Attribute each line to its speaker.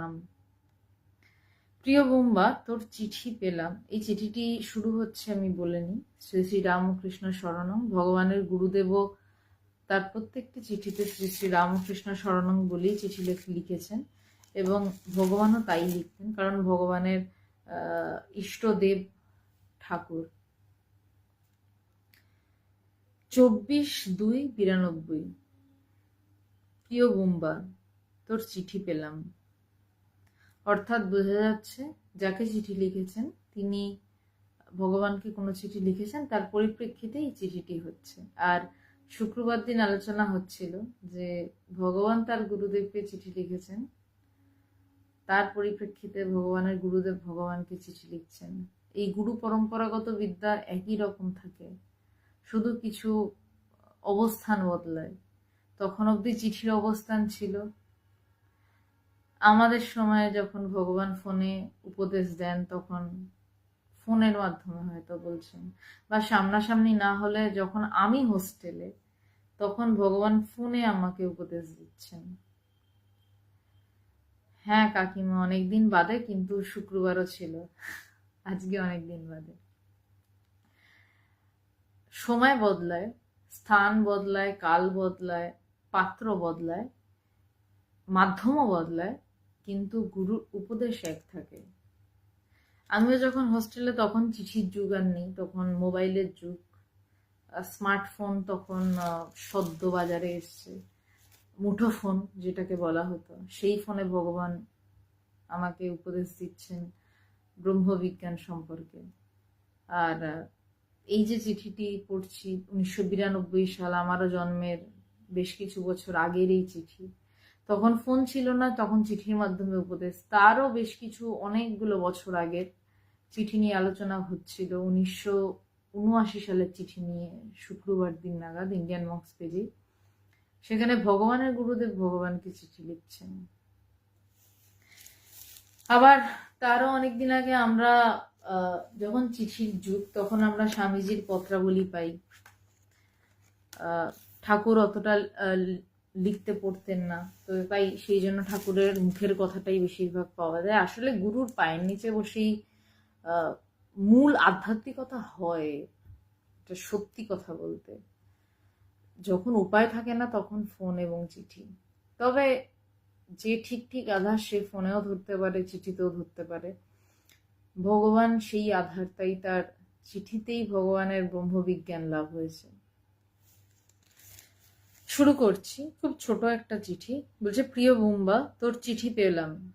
Speaker 1: নাম প্রিয় বোম্বা, তোর চিঠি পেলাম। এই চিঠিটি শুরু হচ্ছে, আমি বলে নিই। শ্রী শ্রী রামকৃষ্ণ শরণং, ভগবানের গুরুদেব তার প্রত্যেকটি চিঠিতে শ্রী শ্রী রামকৃষ্ণ শরণং বলেই চিঠি লিখেছেন এবং ভগবানও তাই লিখতেন, কারণ ভগবানের ইষ্টদেব ঠাকুর। চব্বিশ দুই বিরানব্বই। প্রিয় বোম্বা, তোর চিঠি পেলাম। অর্থাৎ বোঝা যাচ্ছে যাকে চিঠি লিখেছেন, তিনি ভগবানকে কোনো চিঠি লিখেছেন, তার পরিপ্রেক্ষিতে এই চিঠিটি হচ্ছে। আর শুক্রবার দিন আলোচনা হচ্ছিল যে ভগবান তার গুরুদেবকে চিঠি লিখেছেন, তার পরিপ্রেক্ষিতে ভগবানের গুরুদেব ভগবানকে চিঠি লিখছেন। এই গুরু পরম্পরাগত বিদ্যা একই রকম থাকে, শুধু কিছু অবস্থান বদলায়। তখন অবধি চিঠির অবস্থান ছিল আমাদের সময়ে যখন ভগবান ফোনে উপদেশ দেন, তখন ফোনের মাধ্যমে হয়তো বলছেন। বা সামনাসামনি না হলে যখন আমি হোস্টেলে তখন ভগবান ফোনে আমাকে উপদেশ দিচ্ছেন। হ্যাঁ কাকিমা, অনেকদিন বাদে কিন্তু শুক্রবারও ছিল। আজকে অনেকদিন বাদে। সময় বদলায়, স্থান বদলায়, কাল বদলায়, পাত্র বদলায়, মাধ্যমও বদলায়। কিন্তু গুরুর উপদেশ এক থাকে। আমিও যখন হোস্টেলে তখন চিঠির যুগ আর নেই, তখন মোবাইলের যুগ। স্মার্টফোন তখন সদ্য বাজারে এসছে। মুঠোফোন যেটাকে বলা হতো, সেই ফোনে ভগবান আমাকে উপদেশ দিচ্ছেন ব্রহ্মবিজ্ঞান সম্পর্কে। আর এই যে চিঠিটি পড়ছি, উনিশশো বিরানব্বই সাল, আমারও জন্মের বেশ কিছু বছর আগের এই চিঠি। তখন ফোন ছিল না, তখন চিঠির মাধ্যমে উপদেশ। তারও বেশ কিছু অনেকগুলো বছর আগের চিঠি নিয়ে আলোচনা হচ্ছিল। উনিশশো উনআশি সালের চিঠি নিয়ে শুক্রবার দিন নাগাদ ইন্ডিয়ান মক্স পেজে। সেখানে ভগবানের গুরুদেব ভগবানকে চিঠি লিখছেন। আবার তারও অনেকদিন আগে আমরা যখন চিঠির যুগ, তখন আমরা স্বামীজির পত্রাবলী পাই। ঠাকুর অতটা লিখতে পড়তেন না। তো তাই সেই জন্য ঠাকুরের মুখের কথাটাই বেশিরভাগ পাওয়া যায়। আসলে গুরুর পায়ের নিচে বসেই মূল আধ্যাত্মিকতা হয়। এটা সত্যি কথা বলতে। যখন উপায় থাকে না তখন ফোন এবং চিঠি। তবে যে ঠিক ঠিক আধার সে ফোনেও ধরতে পারে, চিঠিতেও ধরতে পারে। ভগবান সেই আধার, তাই তার চিঠিতেই ভগবানের ব্রহ্মবিজ্ঞান লাভ হয়েছে। শুরু করছি। খুব ছোট একটা চিঠি। বলছে প্রিয় বুম্বা তোর চিঠি পেলাম।